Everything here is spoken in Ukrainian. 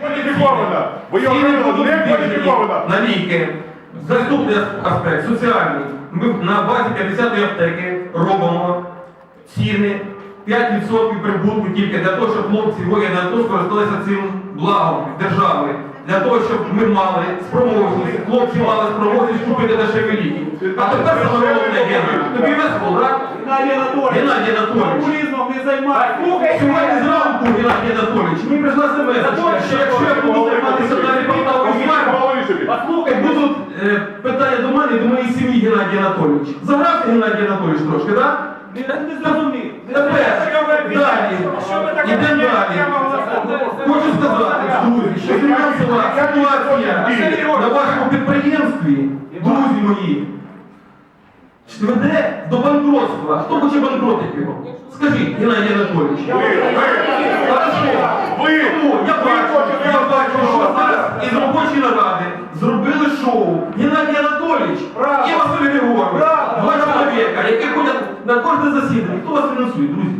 Кваліфікована. Ви його Ціни не кваліфікована. на ліки. Наступний аспект соціальний. Ми на базі 50-ї аптеки робимо ціни 5% прибутку тільки для того, щоб хлопці воїни АТО скористалися цим благом держави. Для того, щоб ми мали спроможність, хлопці мали спроможність купити дешеві ліки. А тепер саме головне, Геннадій, тобі весело, так? Геннадій Анатолійович, Геннадій Анатолійович. популізмом не займайтесь. Сьогодні зранку, Геннадій Анатолійович, мені прийшла смс, питання до мене і до моєї сім'ї, Геннадій Анатолійович. Загрався Геннадій Анатолійович трошки, так? не, не зрозумів. Тепер, далі, ідемо далі. Хочу сказати, друзі, що фінансова ситуація на вашому підприємстві, друзі мої, веде до банкротства. Хто хоче банкротити його? Скажіть, Геннадій Анатолійович. Шоу Геннадій Анатолійович і Василь Григорович. Два чоловіка, які ходять на кожне засідання. Хто вас фінансує, друзі?